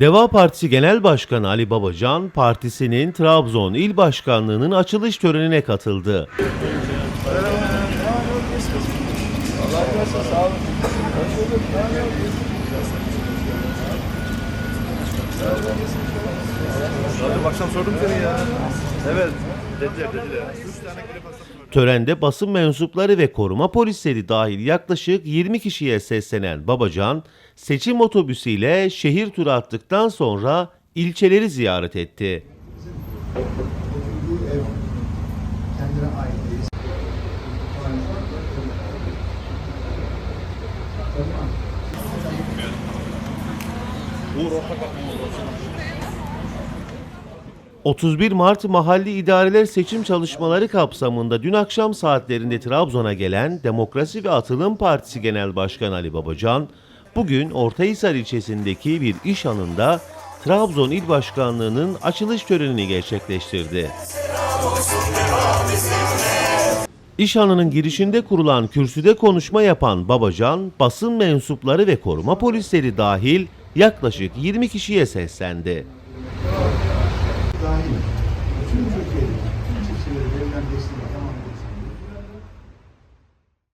Deva Partisi Genel Başkanı Ali Babacan, partisinin Trabzon İl Başkanlığı'nın açılış törenine katıldı. Abi akşam sordum seni ya. Evet. Dediler dediler. Törende basın mensupları ve koruma polisleri dahil yaklaşık 20 kişiye seslenen Babacan, seçim otobüsüyle şehir turu attıktan sonra ilçeleri ziyaret etti. Bu değil. Tamam. 31 Mart mahalli idareler seçim çalışmaları kapsamında dün akşam saatlerinde Trabzon'a gelen Demokrasi ve Atılım Partisi Genel Başkanı Ali Babacan, bugün Ortahisar ilçesindeki bir iş anında Trabzon İl Başkanlığı'nın açılış törenini gerçekleştirdi. İş anının girişinde kurulan kürsüde konuşma yapan Babacan, basın mensupları ve koruma polisleri dahil yaklaşık 20 kişiye seslendi. Dahil. Bütün Türkiye'de, bütün seçimlere verilen desteği tamamen